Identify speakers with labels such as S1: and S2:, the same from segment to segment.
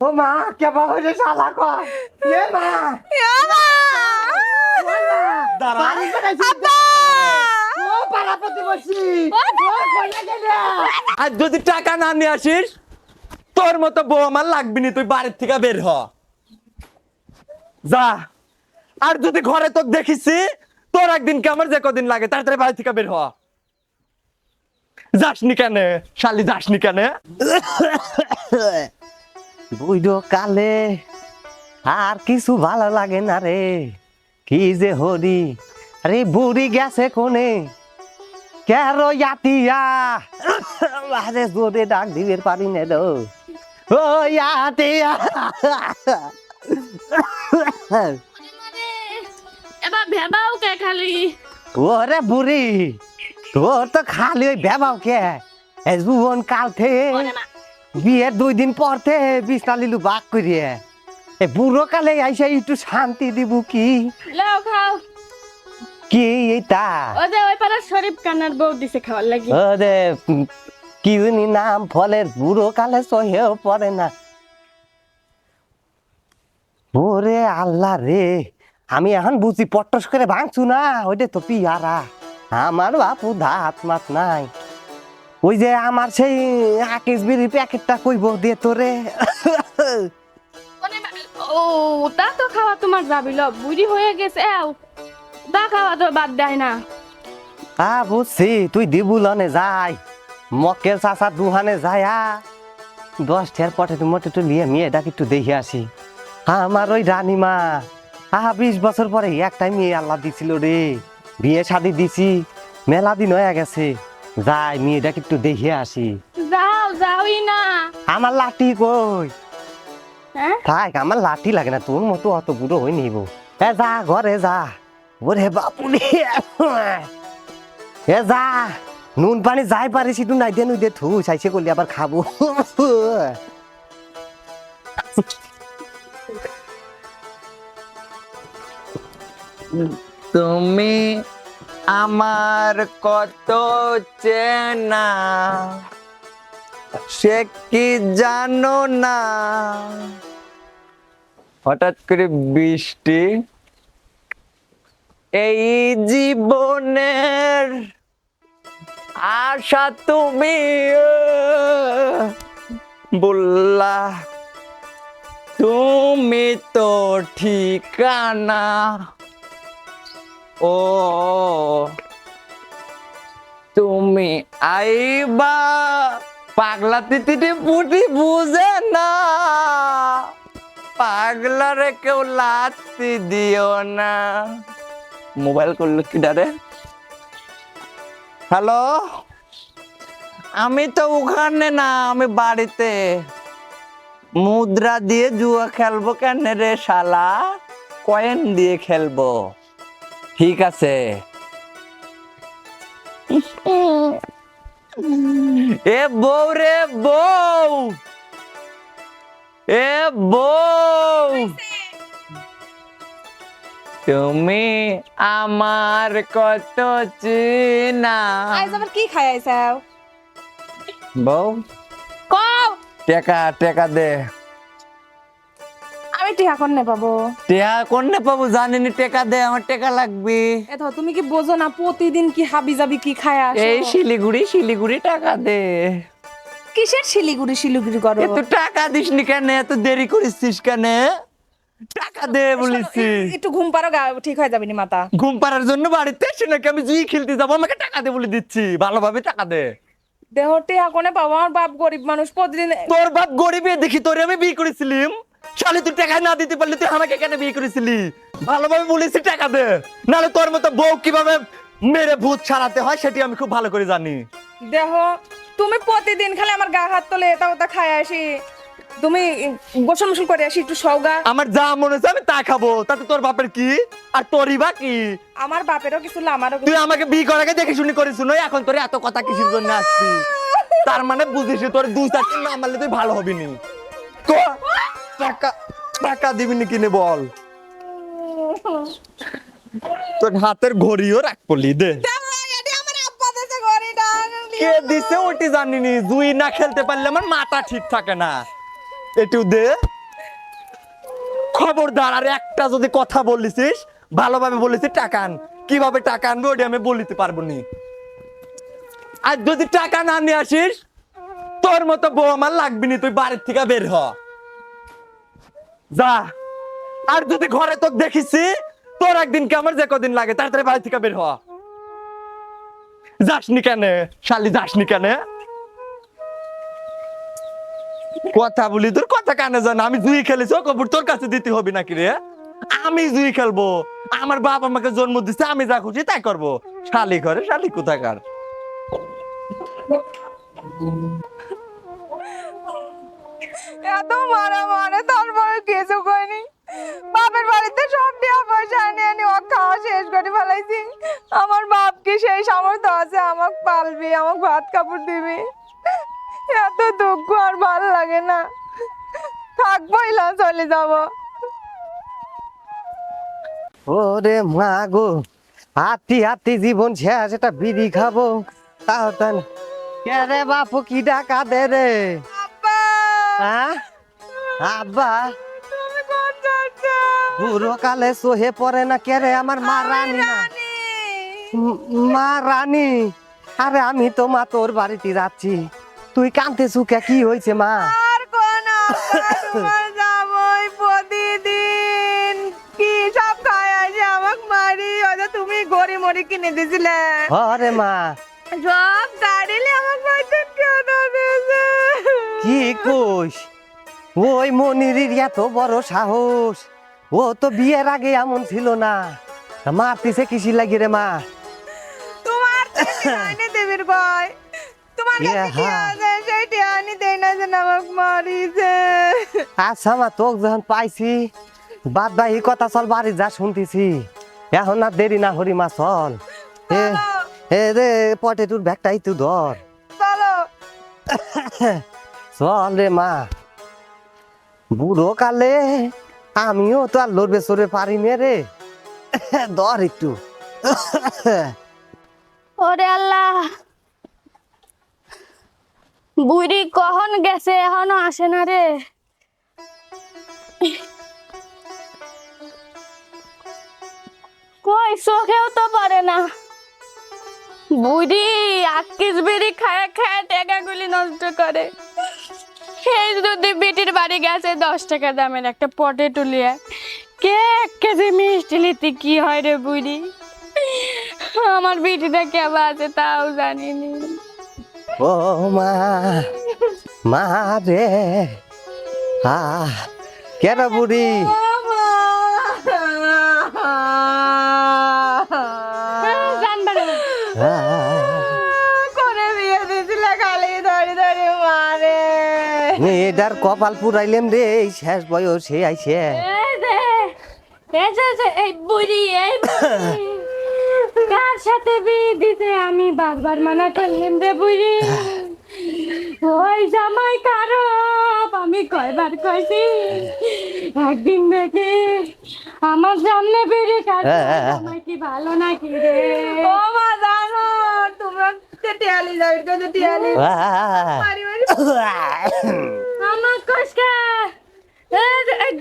S1: ও মা কে বাবা শালা কো? এ মা।
S2: দাঁড়া।
S1: বাড়ি বানাইছি ও পাড়া প্রতিবেশী। ও কইনা গেলে
S2: আর যদি টাকা না নিয়ে আসিস তোর মতো বউ আমার লাগবি না তুই বাড়ির থেকে বের হ। যা। আর যদি ঘরে তোর দেখিছি তোর একদিন কে আমার যে কদিন লাগে তাড়াতাড়ি বাড়ি থেকে বের হ। যাসনি কেন? শালি যাসনি কেন?
S3: বুইডো কালে আর কিছু ভালো লাগে না রে। কি যে হরি আরে বুড়ি গেছে কোনে কেরো ইয়াতিয়া? আরে জোরে ডাক দিবের পারি নে দো ও ইয়াতিয়া।
S4: এবার ভেবাও কে খালি?
S3: ওরে বুড়ি তোর তো খালি ওই বেবাও কে। এ জুবন কাল থেকে। বিয়ের দুই দিন পর থেকে বিছনা লিলু বাক করিয়ে। এ বুড়ো কালে আইসা একটু শান্তি দিব কি?
S4: লাও খাও।
S3: কি এইটা?
S4: ও যে ওই পাড়ার শরীফ কান্নার বউ দিছে খাওয়ার লাগি।
S3: ও উম, কি জানি নাম ফলের বুড়ো কালে সহেও পড়ে না। ওরে আল্লাহ রে আমি এখন বুঝি পট্টস করে ভাঙছু না? ওইটা তো পিয়ারা। আমার বাপু ধাত মাত নাই। ওই যে আমার সেই আকিস বিড়ি প্যাকেটটা কইব দিয়ে তোরে।
S4: ও তা তো খাওয়া তোমার যাবিল বুড়ি হয়ে গেছে তা খাওয়া তো বাদ দেয় না।
S3: আ বুঝছি তুই দিবুলনে যাই মক্কেল চাষা দুহানে যায় দশ ঠের পটে তুই মোটে তুই নিয়ে মেয়ে ডাকি একটু দেখে আসি। আমার ওই রানীমা আহা বিশ বছর পরে একটা মেয়ে আল্লাহ দিছিল রে বিয়ে শাদি দিছি মেলা দিন হয়ে গেছে। যাই মেয়েটাকে একটু দেখে আসি।
S4: যাও যাওই না।
S3: আমার লাঠি কই?
S4: হ্যাঁ?
S3: থাক আমার লাঠি লাগে না তোর মতো অত বুড়ো হয়ে নিব। এ যা ঘরে যা। ওরে বাপুরে। এ যা নুন পানি যাই পারিস একটু নাই দিয়ে নুই দিয়ে থু চাইছে করলি আবার খাব।
S2: তুমি আমার কত চেনা, সে কি জানো না? হঠাৎ করে বৃষ্টি, এই জীবনের আশা তুমি বললা, তুমি তো ঠিকানা। ও, তুমি আইবা, পাগলা তিতিটি পুটি বুঝে না। পাগলারে কেউ লাত্তি দিও না। মোবাইল করল কি ডারে? হ্যালো? আমি তো ওখানে না, আমি বাড়িতে। মুদ্রা দিয়ে জুয়া খেলব কেন রে শালা? কয়েন দিয়ে খেলব। ঠিক আছে। এ বউ রে বউ! এ বউ! তুমি আমার কত চিনা।
S5: আজ আবার কি খাই আইসাও
S2: বউ?
S5: কও।
S2: টেকা টেকা দে।
S5: আমি টিহা পাবো?
S2: কোনে পাবো জানিনি টেকা দে আমার টেকা লাগবে।
S5: এত তুমি কি বোঝো না প্রতিদিন কি হাবি যাবি কি খায় আসো?
S2: এই শিলিগুড়ি শিলিগুড়ি টাকা দে।
S5: কিসের শিলিগুড়ি শিলিগুড়ি করো?
S2: এত টাকা দিসনি কেন? এত দেরি করিস কেন? টাকা দে বলেছি।
S5: একটু ঘুম পারো ঠিক হয়ে যাবে নি মাথা।
S2: ঘুম পাড়ার জন্য বাড়িতে এসে নাকি আমি জুই খেলতে যাব আমাকে টাকা দে বলে দিচ্ছি। ভালোভাবে টাকা দে।
S5: দেহ টিহা কোনে পাবো? আমার বাপ গরিব মানুষ প্রতিদিন
S2: তোর বাপ গরিবে দেখি তোরে আমি বিয়ে করেছিলাম। শালি তুই টাকা না দিতে পারলি তুই আমাকে কেন বিয়ে করেছিলি? ভালোভাবে বলেছি টাকা দে। নাহলে তোর মতো বউ কীভাবে মেরে ভূত ছাড়াতে হয় সেটি আমি খুব ভালো করে জানি।
S5: দেহ তুমি প্রতিদিন খালি আমার গা হাত তোলে এটা ওটা খায় আসি। তুমি গোসল মুসল করে আসি একটু সৌগা
S2: আমার যা মনে হচ্ছে আমি তা খাব। তাতে তোর বাপের কি? আর তোরই বা কি?
S5: আমার বাপেরও কিছু না আমারও
S2: তুই আমাকে বিয়ে করার আগে দেখে শুনি করিস নয়? এখন তোর এত কথা কিসের জন্য আসছি? তার মানে বুঝিস তোর দুই চারটি না মারলে তুই ভালো হবি নি। ক- টাকা টাকা দিবি কিনে বল। তোর হাতের ঘড়িও রাখ পলি দে। কে দিছে ওটি জানিনি না খেলতে পারলে আমার মাথা ঠিক থাকে না।
S1: একটু দে। খবরদার, আর একটা যদি কথা বলিস ভালোভাবে বলিস টাকা আন। কীভাবে টাকা আনবে ওটা আমি বলিতে পারব নি। আর যদি টাকা না নিয়ে আসিস, তোর মতো বউ আমার লাগবি নি, তুই বাড়ির থেকে বের হ। যা। আর যদি ঘরে তোকে দেখিছি, তোর একদিন আমার যে কদিন লাগে? তাড়াতাড়ি বাড়ি থেকে বের হ। যাসনি কেন? শালি, যাসনি কেন? কথা বলি তোর, কথা কানে জান আমি জুই খেলেছি। কবুর, তোর কাছে দিতে হবে নাকি রে? আমি জুই খেলব। আমার বাপ আমাকে জন্ম দিচ্ছে আমি যা খুশি তাই করব। শালি ঘরে, শালি কোথাকার?
S5: এত মারা মারে তারপরে কিছু কইনি। বাপের বাড়িতে সব টাকা পয়সা এনে এনে ও খাওয়া শেষ করে ফেলাইছি। আমার বাপ কি সেই সামর্থ্য আছে? আমাক পালবি, আমাক ভাত কাপড় দিবি। এত দুঃখ আর ভালো লাগে না। থাকবোই না চলে যাব।
S3: ওরে মা গো হাতি হাতি জীবন শেষ, এটা বিড়ি খাব। তাও কে রে বাপু, কি ডাকা দে রে? হ্যাঁ? আব্বা।
S5: তুমি কোন যাচ্ছ
S3: বুড়ো কালে সোহে পড়ে না কে রে আমার মা রানী না? মা রানী। আরে আমি তো মা তোর বাড়িতে যাচ্ছি। তুই কানতে সুখে কি হয়েছে মা?
S5: আর কোন আব্বা প্রতিদিন। কি সব খায় আসে আমাক মারি? ওটা তুমি গড়ি মরি কিনে দিছিলে।
S3: আরে মা।
S5: সব দাঁড়িলে আমার বাড়িতে
S3: কি কোষ ওই মনির এত বড় সাহস। ও তো বিয়ের আগে এমন ছিল না। তা মারতিছে কিসি লাগি রে মা?
S5: তোমার টিয়ানি দেবীর কয় তোমার কাছে কি। আছে? সেই টিয়ানি দেই না যে আমাক মারিছে।
S3: আচ্ছা মা তোকে যখন পাইছি বাদ বাহি কথা চল বাড়ি যা শুনতেছি। এখন আর দেরি না হরি মা চল। এ এ রে পটে তোর ব্যাগটাই তুই ধর।
S5: চলো।
S3: চল রে মা। বুড়ো কালে আমিও তো আর লড়বে সরবে পারি নে রে। ধর একটু।
S4: ওরে আল্লাহ। বুড়ি কখন গেছে এখনও আসে না রে। কই চোখেও তো পারে না। বুড়ি আকিস বিড়ি খায় খায় টাকাগুলি নষ্ট করে। সেই যদি বিটির বাড়ি গেছে দশ টাকা দামের একটা পটেটো লিয়ে কে এক কেজি মিষ্টি নিতে কি হয় রে বুড়ি? আমার বিটিটা কেমন আছে তাও জানিনি।
S3: ও মা মা রে। আহ, কেন বুড়ি
S4: জানবার
S3: আহ,
S5: করে বিয়ে দিছিলে খালি ধরে ধরে মারে
S3: মেয়েটার কপাল পুরাইলেম রে এই শেষ বয়সে আইছে।
S4: এই যে, এই যে, যে, এই বুড়ি এই কার সাথে বিয়ে দিতে আমি বারবার মানা করলাম রে বুড়ি? ওই জামাই খারাপ আমি কয়বার কইছি? একদিন দেখি আমার সামনে বেরিয়ে কাছে জামাই কি ভালো নাকি রে?
S5: ও মা জানো তোমরা টিয়ালি যাবে টিয়ালি।
S4: আমার কষ্টে এই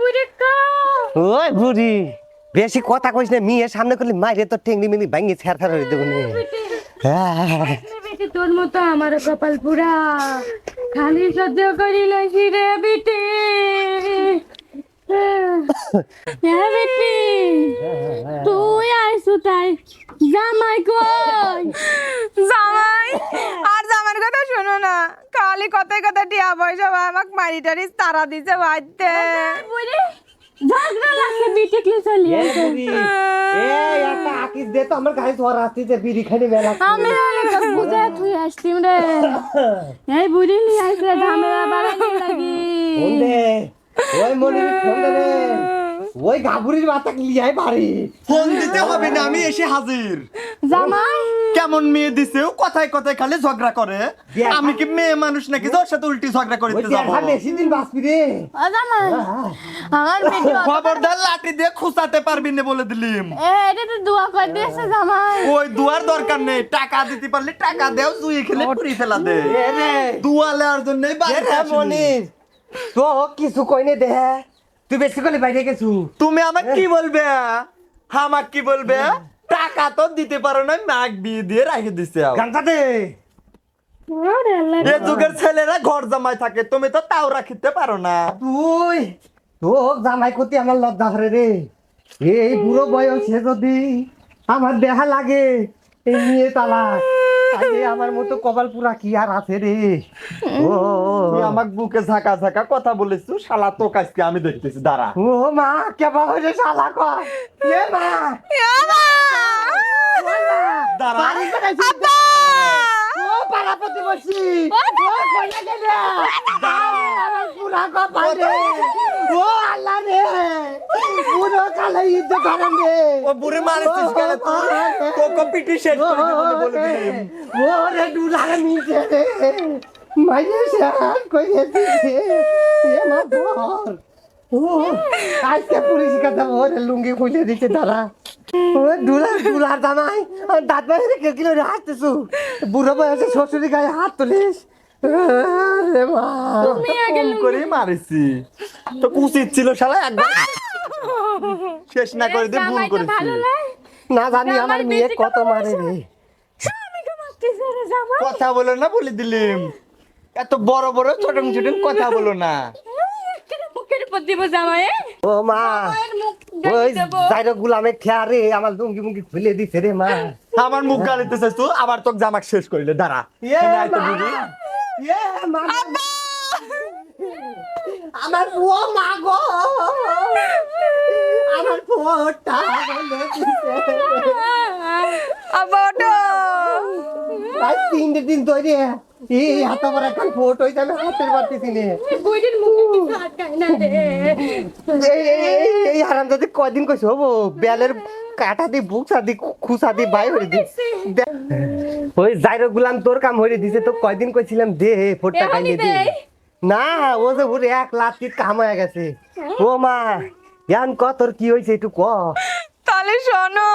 S4: বুড়ি কা?
S3: ওই বুড়ি বেশি কথা কইস না মেয়ের সামনে করলে মাইরে তো টেংনি মিলি ভাঙ্গি ছেড় ফের হয়ে। দেবো
S4: তোর মতো আমার কপাল পুরা। খালি সহ্য করি লইছি রে বেটি। হ্যাঁ বেটি তুই আইসু তাই জামাই কই?
S5: জামাই আর জামাইয়ের কথা শোনো না। খালি কথায় কথা টিয়া পয়সা বা আমাক মারি টারি তারা দিছে
S4: বুড়ি ঝগড়া লাগছে বিটি কি চলি
S3: এ একটা আকিস দে তো আমার গাড়ি ধর আসতেছে বিড়ি খানি মেলা
S4: আমি অনেক বুঝে তুই আসতিম রে এই বুড়ি নি আইছে ঝামেলা বাড়ানি লাগি।
S3: ওই মনির ফোন দে রে। ওই গাবুরির মাথা লিয়াই বাড়ি
S1: ফোন দিতে হবে না আমি এসে হাজির।
S4: জামাই।
S1: কেমন মেয়ে দিছে ও? কথায় কথায় খালি ঝগড়া করে। আমি কি মেয়ে মানুষ নাকি? তোর সাথে উল্টি ঝগড়া করতে যাব।
S3: দেখা বেশি দিন বাঁচবি রে।
S4: ও জামাই। আমার বেটি
S1: খবরদার লাঠি দিয়ে খুঁচাতে পারবি না বলে দিলিম।
S4: এ এটা তো দোয়া করে দিয়েছে জামাই।
S1: ওই দুয়ার দরকার নেই। টাকা দিতে পারলে টাকা দেও জুই খেলে পুরি ফেলা দে।
S3: এ রে।
S1: দুয়া লেওয়ার জন্যই
S3: এ
S1: বাড়িতে
S3: মনির তো কিছু কইনে দে। তুই বেশি করে বাইরে গেছু।
S1: তুমি আমাকে কি বলবে? আমাকে কি বলবে? টাকা তো দিতে পারো না নাক বিয়ে দিয়ে রেখে দিছে
S3: দে
S1: এ যুগের ছেলেরা ঘর জামাই থাকে তুমি তো তাও রাখিতে পারো না।
S3: তুই তো জামাই করতে আমার লজ্জা করে রে। এই বুড়ো বয়সে যদি আমার দেহা লাগে এই নিয়ে তালাক। আরে আমার মতো কপাল পুরা কি আর আছে রে? ও।
S1: আমার বুকে ঝাঁকা ঝাঁকা কথা বলেছ শালা তো কাজকে আমি দেখতেছি দাঁড়া।
S3: ও মা কেবা হয়েছে শালা কয়? এ মা।
S1: দাঁড়া
S3: মা। দাঁড়া। ও পাড়া প্রতিবেশী। পুরা কপাল রে? ও আল্লাহ রে। পুরো কালে ইজ্জত হারাম রে।
S1: ও বুড়ি মারিছিস কেন তুই? তোকে পিটি শেষ করে দেবো বলে বলে দিলাম।
S3: ওরে ডুলারে রে। মাইয়ে শান কইরে দিছে। এ মা ও আজকে পুলিশ কথা ওরে লুঙ্গি খুলে দিছে তারা ও জামাই আর দাঁত বাইরে হাসতেছু বুড়ো বয়সে শ্বশুরি গায়ে হাত তুলিস?
S1: করে মারিছি। তো উচিত ছিল শালা একবার। শেষ না করে দিয়ে ভুল করেছি।
S3: না জানি আমার মেয়ে কত মারে রে।
S1: কথা বলো না বলে দিলিম। এত বড় বড় ছোট ছোট কথা বলো না।
S4: একেবারে দিব জামাই
S3: ও মা ওই
S4: দেখে দেবো।
S3: যাইরো গুলামে খেয়া রে আমার লুঙ্গি মুঙ্গি খুলে দিছে রে মা।
S1: আমার মুখ গালিতে চাইছ তুই আবার তোকে জামাক শেষ করিলে দাঁড়া।
S3: ইয়ে মা ইয়ে মা। আমার ও মা গো। আমার ফোটা বলে দিছে।
S5: আব্বা ওঠো।
S3: আজ তিনটে দিন এই হাতে আমার এখন ফোট হইতে আমি হাতের পারতেছি নে
S4: বুড়ির মুখে কিছু আটকায় না রে।
S3: এই এই- এই হারাম যদি কয়দিন কইছো? হব বেলের কাটা দি বুক সাদি খুসা দি বাই হয়ে দি। ওই জাইরো গুলাম তোর কাম হয়ে দিছে তো কয়দিন কইছিলাম দে ফোটটা
S4: এমনই
S3: খাইয়ে দে? না ও যে ওর এক লাত্তি কাম হয়ে গেছে। ও মা জ্ঞান ক তোর কি হয়েছে একটু ক।
S5: তাহলে শোনো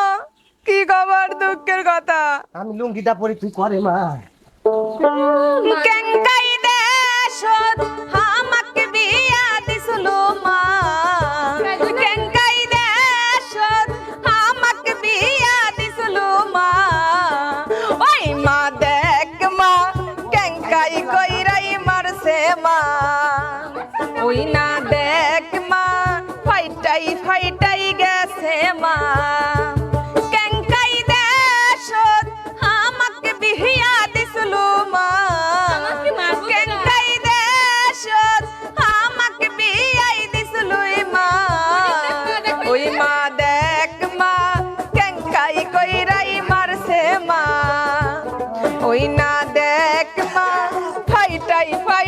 S5: কি খবর দুঃখের কথা?
S3: আমি লুঙ্গিটা পরে তুই করে মা।
S5: কেঙ্কাই দেশ আমাকে বিয়া দিছলো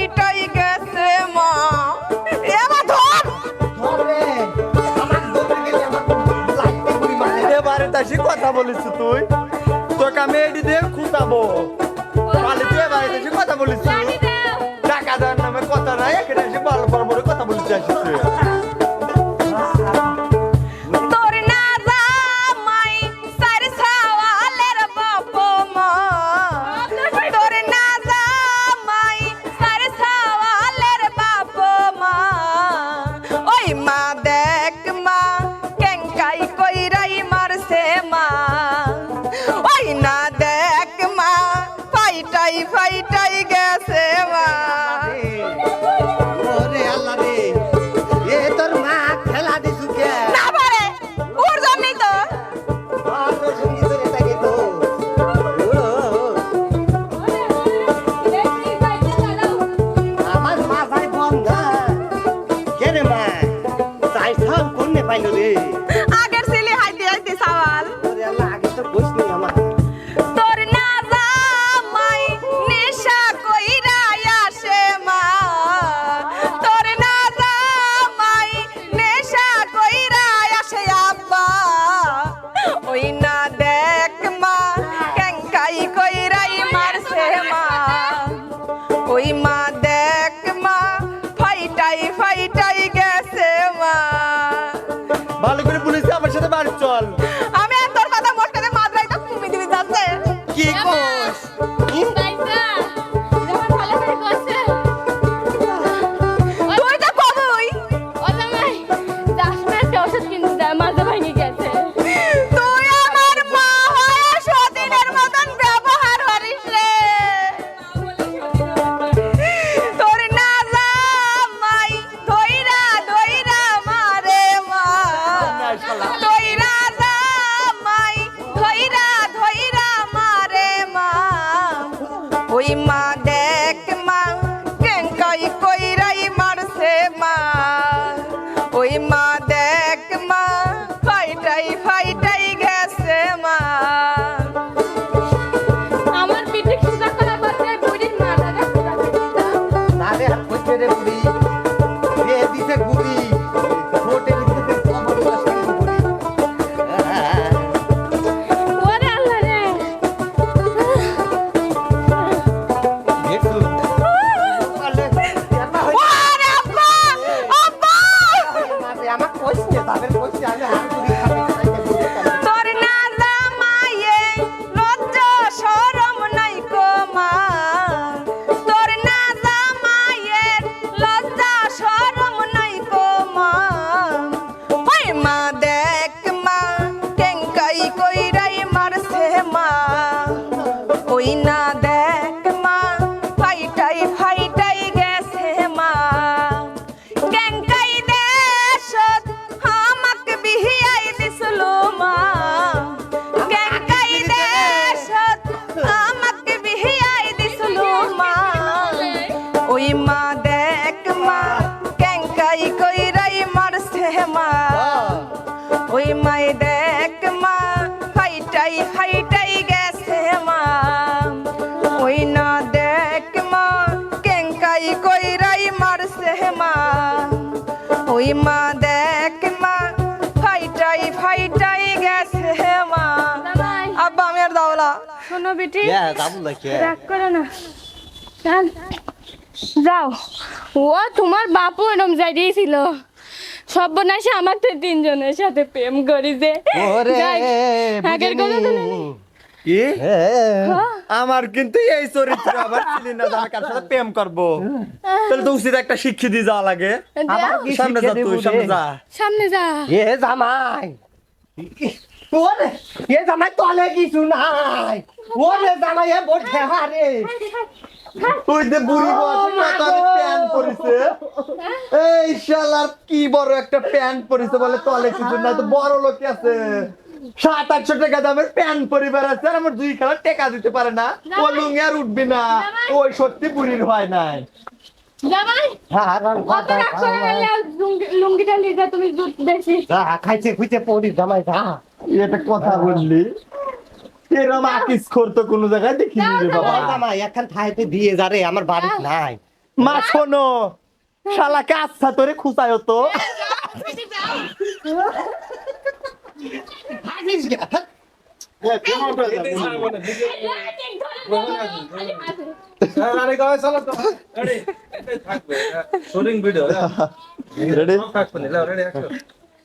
S5: ফাইটাই গেছে মা। এবার ধর!
S1: এবারে তাসি কথা বলিস তুই। তোকে আমি এডি দিয়ে তাহলে তুই এবারে তাসি কথা বলিস টাকা দেওয়ার নামে কথা নাই এখানে এসে বল বড় বড় কথা বলিস আসিস
S5: মাই দেখ মা গেছে মা। ওই না দেখ মা কেঙ্কাই কইরাই মারছে মা। ওই মা দেখ মা ফাইটাই ফাইটাই গেছে মা। আব্বা আমি আর দাওলা।
S4: শোনো বেটি রাগ করো না। যাও। ও তোমার বাপু এরম যাই দিয়েছিল সর্বনাশে আমার তো তিনজনের সাথে প্রেম করিছে
S3: ওরে
S4: আগের কথা তো
S1: কি?
S4: হ্যাঁ,
S1: আমার কিন্তু এই চরিত্র আবার ছিলি না যার কার সাথে প্রেম করব। তাহলে তো উচিত একটা শিক্ষা দিয়ে যাওয়া লাগে। সামনে যা তুই সামনে যা।
S4: সামনে যা।
S3: এ জামাই। ওরে এ জামাই তলে কিছু নাই। ওরে জামাই এ বোট খেহা
S1: তুই যে বুড়ি প্যান্ট পরিছে। এই শালার কি বড় একটা প্যান্ট পরিছে বলে তলে কিছু নাই তো বড় লোক আছে। সাত আটশো টাকা দামের প্যান্ট পরিবার আছে আর আমার দুই খেলা টেকা দিতে পারে না। ও লুঙ্গি আর উঠবি না। ওই সত্যি বুড়ির হয় নাই। এটা কথা বললি। এরম আকিস করতো কোনো জায়গায় দেখিনি রে বাবা।
S3: জামাই এখন ঠাইতে দিয়ে যা রে আমার বাড়ি নাই।
S1: মা শোনো শালাকে আচ্ছা তোরে খুঁচায় তো।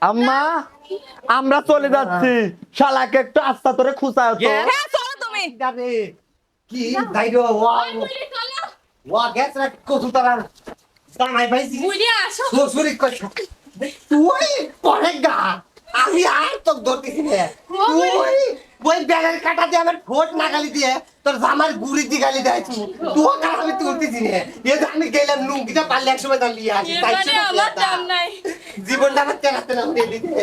S1: আম্মা আমরা চলে যাচ্ছি। শালাকে একটু আস্তা তোরে খুঁচা তো।
S5: হ্যাঁ চলো তুমি।
S3: যাবে কি দাইরো ওয়া? ওয়া গ্যাস রাখ কসু তারা জামাই ভাই
S4: বুঝি আসো।
S3: শ্বশুরি কই তুই পরে গা। আমি আর তো ধরতেছি রে তুই ওই ব্যাগের কাটা দিয়ে আমার ঠোঁট নাগালি দিয়ে তোর জামার গুড়ি দিয়ে গালি দেয় তুই। তুই কার আমি তুলতেছি রে এ যে আমি গেলাম লুঙ্গিটা পারলে এক সময় দাঁড়িয়ে আসি তাই জীবনটা আমার চেনাতে না উড়িয়ে দিতে